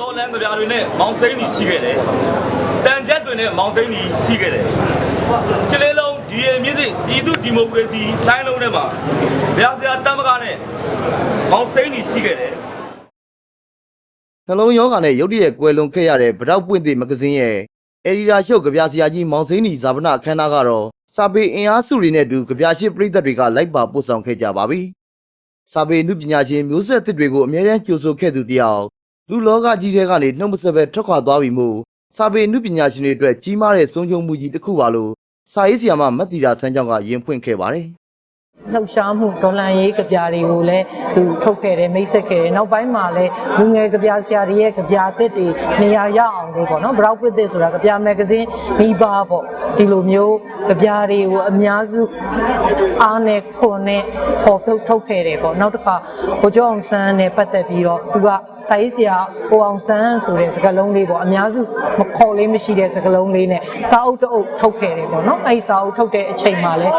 တော်လန်ကြပြားတွေနဲ့မောင်စိမ့်ကြီးရှိခဲ့တယ်တန်ချက်တွေနဲ့မောင်စိမ့်ကြီးရှိခဲ့တယ်ရှစ်လေးလုံးဒီအမြင့်သည့်ပြည်သူဒီမိုကရေစီတိုင်းလုံးထဲမှာဗျာဆရာတမကနဲ့မောင်စိမ့်ကြီးရှိခဲ့တယ်နှလုံးယောဂါနဲ့ရုတ်တရက်ကွယ်လွန်ခဲ့ရတဲ့ဗရောက်ပွင့်သည့်မဂဇင်းရဲ့အဒီတာရှုပ်ကြပြဆရာကြီးမောင်စိန်းနီဇာပနာအခမ်းအနားကတော့စာပေအင်အားစုတွေနဲ့အတူကြပြရှိပရိသတ်တွေကလိုက်ပါပို့ဆောင်ခဲ့ကြပါပြီ။စာပေအမှုပညာရှင်မျိုးဆက်သစ်တွေကိုအမြဲတမ်းကြိုဆိုခဲ့သူတယောက် လူလောကကြီးထဲကနေနှုတ်မဆက်ပဲထွက်ခွာသွားပြီမို့စာပေအမှုပညာရှင်တွေအတွက်ကြီးမားတဲ့ဆုံးရှုံးမှုကြီးတစ်ခုပါလို့စာရေးဆရာမမတ်တီတာဆန်းကျောင်းကယင်ဖွင့်ခဲ့ပါတယ်။လှုပ်ရှားမှုဒေါ်လန်ရေးကြပြတွေကိုလည်းသူထုတ်ခဲ့တယ်မိတ်ဆက်ခဲ့တယ်နောက်ပိုင်းမှာလည်းလူငယ်ကြပြဆရာတွေရဲ့ကြပြအသစ်တွေနေရာရအောင်လို့ပေါ့နော်ဘရောက်ပစ်သစ်ဆိုတာကြပြမဂ္ဂဇင်းမိဘပေါ့ဒီလိုမျိုးကြပြတွေကိုအများစုအားနဲ့ခွန်နဲ့ပေါ်ထုတ်ထုတ်ခဲ့တယ်ပေါ့နောက်တစ်ခါဘိုးကျောင်းအောင်ဆန်းနဲ့ပတ်သက်ပြီးတော့သူက စာရေးဆရာကိုအောင်ဆန်းဆိုတဲ့စကားလုံးလေးပေါ့အများစုမခေါ်လေးမရှိတဲ့စကားလုံးလေးနဲ့စာအုပ်တအုပ်ထုတ်ခဲ့တယ်ပေါ့နော်အဲ့ဒီစာအုပ်ထုတ်တဲ့အချိန်မှာလည်း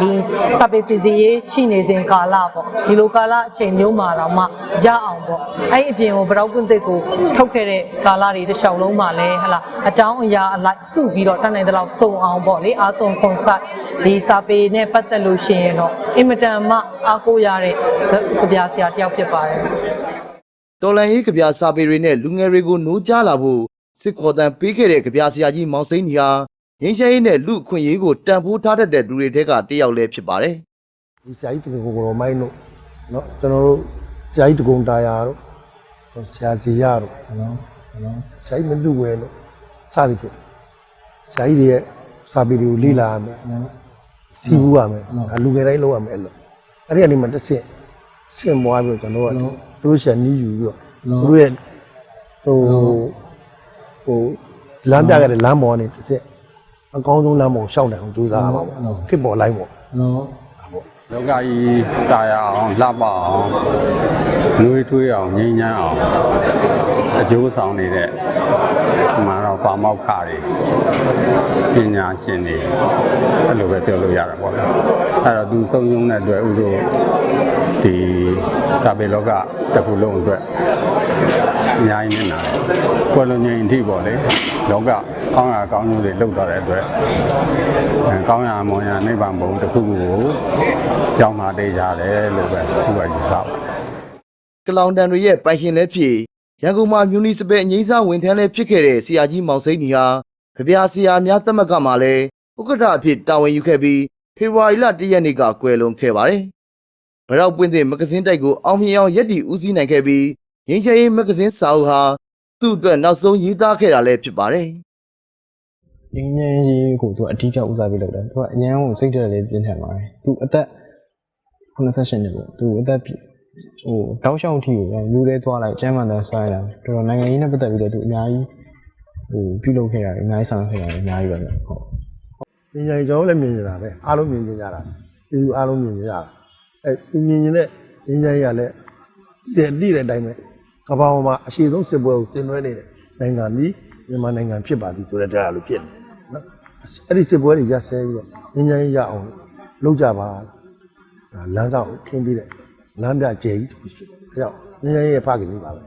ဒီစာပေစီစီရေးရှိနေစဉ်ကာလပေါ့ဒီလိုကာလအချိန်မျိုးမှာတော့မှရအောင်ပေါ့အဲ့ဒီအပြင်ကိုဗရောက်ကွန်းတစ်ကိုထုတ်ခဲ့တဲ့ကာလတွေတစ်လျှောက်လုံးမှာလည်းဟလာအကြောင်းအရာအလိုက်စုပြီးတော့တတ်နိုင်တဲ့လောက်စုံအောင်ပေါ့လေအာသွန်ခွန်ဆိုင်ဒီစာပေနဲ့ပတ်သက်လို့ရှိရင်တော့အင်မတန်မှအားကိုးရတဲ့ကြပြဆရာတစ်ယောက်ဖြစ်ပါတယ် တော်လန်ရေးကြပြစာပေတွေနဲ့လူငယ်တွေကိုနိုးကြားလာဖို့စစ်ခေါ်တန်ပေးခဲ့တဲ့ကြပြဆရာကြီးမောင်စိန်းကြီးဟာရင်းချဲရေးနဲ့လူအခွင့်အရေးကိုတန်ဖိုးထားတတ်တဲ့လူတွေထဲကတစ်ယောက်လည်းဖြစ်ပါတယ် ဒီဆရာကြီးတကယ်ကိုတော်မိုင်းတို့เนาะကျွန်တော်တို့ဆရာကြီးတကုံတာယာတို့ဆရာစီရတို့နော်နော်ဆရာကြီးမလူဝဲတို့စသည်ဖြင့်ဆရာကြီးတွေရဲ့စာပေတွေကိုလေ့လာရမယ်စီးပူးရမယ်ဒါလူငယ်တိုင်းလုပ်ရမယ်အဲ့လိုအဲ့ဒီအနေမှာတစ်ဆင့် ဆင့်ပွားပြီးတော့ကျွန်တော်တို့ကသူတို့ဆရာနီးယူပြီးတော့သူတို့ရဲ့ဟိုဟိုလမ်းပြခဲ့တဲ့လမ်းပေါ်ကနေတစ်ဆင့်အကောင်းဆုံးလမ်းပေါ်ကိုရှောက်နိုင်အောင်ကြိုးစားရမှာပေါ့ခစ်ပေါ်လိုက်ပေါ့နော်ဒါပေါ့လောကကြီးတာယာအောင်လှပအောင်နှွေးထွေးအောင်ငြိမ်းချမ်းအောင်အကျိုးဆောင်နေတဲ့ဒီမှာတော့ပါမောက်ခတွေပညာရှင်တွေအဲ့လိုပဲပြောလို့ရတာပေါ့လေ အဲ့တော့သူသုံးယုံတဲ့အတွက်ဥတို့ဒီစာပေလောကတစ်ခုလုံးအတွက်အများကြီးနေတာကွယ်လွန်ငြိမ်အထိပေါ့လေလောကကောင်းရာကောင်းကျိုးတွေလောက်တော့တဲ့အတွက်အဲကောင်းရာမွန်ရာနိဗ္ဗာန်ဘုံတစ်ခုခုကိုကြောင်းလာတေးကြတယ်လို့ပဲသူကယူဆပါတယ်ကလောင်တန်တွေရဲ့ပိုင်ရှင်လည်းဖြစ်ရန်ကုန်မှာမြူနီစပယ်အငိမ့်စားဝန်ထမ်းလည်းဖြစ်ခဲ့တဲ့ဆရာကြီးမောင်စိန်းကြီးဟာကြပြဆရာများတက်မကမှလည်းဥက္ကဋ္ဌအဖြစ်တာဝန်ယူခဲ့ပြီး ဖေဖော်ဝါရီလ၁ရက်နေ့ကကွယ်လွန်ခဲ့ပါတယ်။ဗရောက်ပွင့်တဲ့မဂဇင်းတိုက်ကိုအောင်မြင်အောင်ရက်တီဦးစီးနိုင်ခဲ့ပြီးရင်းချဲရေးမဂဇင်းစာအုပ်ဟာသူ့အတွက်နောက်ဆုံးရေးသားခဲ့တာလည်းဖြစ်ပါတယ်။ငင်းငင်းရေးကိုသူကအဓိကဦးစားပေးလုပ်တယ်သူကအញ្ញမ်းကိုစိတ်တက်လေးပြင်းထန်ပါတယ်သူအသက်98နှစ်ပေါ့သူအသက်ပြဟိုတောက်လျှောက်အထိကိုမျိုးလဲသွားလိုက်ကျမ်းမှန်တဲ့ဆွဲလာတော်တော်နိုင်ငံရေးနဲ့ပတ်သက်ပြီးတော့သူအများကြီးဟိုပြုလုပ်ခဲ့တာအများကြီးဆောင်ရွက်ခဲ့တာအများကြီးပဲဗျဟုတ် ပညာရေးကျွန်တော်လည်းမြင်နေတာပဲအားလုံးမြင်ကြကြတာပြည်သူအားလုံးမြင်ကြကြတာအဲသူမြင်နေတဲ့ပညာရေးကလည်းတည်တယ်တည်တဲ့အတိုင်းပဲကမ္ဘာပေါ်မှာအရှိဆုံးစစ်ပွဲကိုဆင်နွှဲနေတဲ့နိုင်ငံသည်မြန်မာနိုင်ငံဖြစ်ပါသည်ဆိုတဲ့တရားလိုဖြစ်နေနော်အဲ့ဒီစစ်ပွဲတွေရပ်ဆဲပြီးတော့ပညာရေးရအောင်လုပ်ကြပါဒါလမ်းဆောင်ခင်းပြီးတဲ့လမ်းပြကျဲကြီးတစ်ခုရှိတယ်အဲကြောင့်ပညာရေးရဲ့ဖခင်ကြီးပါပဲ